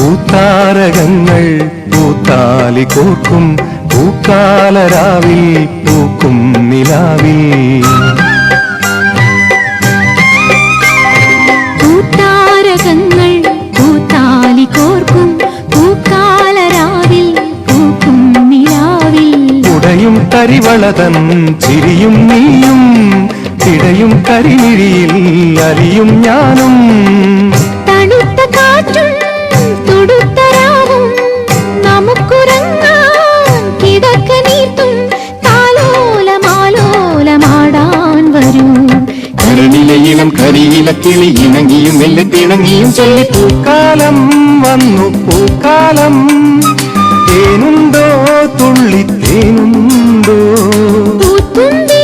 പൂത്താരകങ്ങൾ പൂത്താലി കോർക്കും പൂക്കാലരാവിൽ പൂക്കും നിലാവിൽ. പൂത്താരകങ്ങൾ പൂത്താലി കോർക്കും പൂക്കാലരാവിൽ പൂക്കും നിലാവിൽ. ഉടയും തരിവളതൻ ചിരിയും നീയും ഇടയും കരിമിഴിയിൽ അലിയും ഞാനും. ഇലയിലും കരിയില കിളി ഇണങ്ങിയും വെല്ലി തിണങ്ങിയും ചൊല്ലി പൂക്കാലം വന്നു പൂക്കാലം. തേനുണ്ടോ തുള്ളി തേനുണ്ടോ പൂത്തുണ്ടി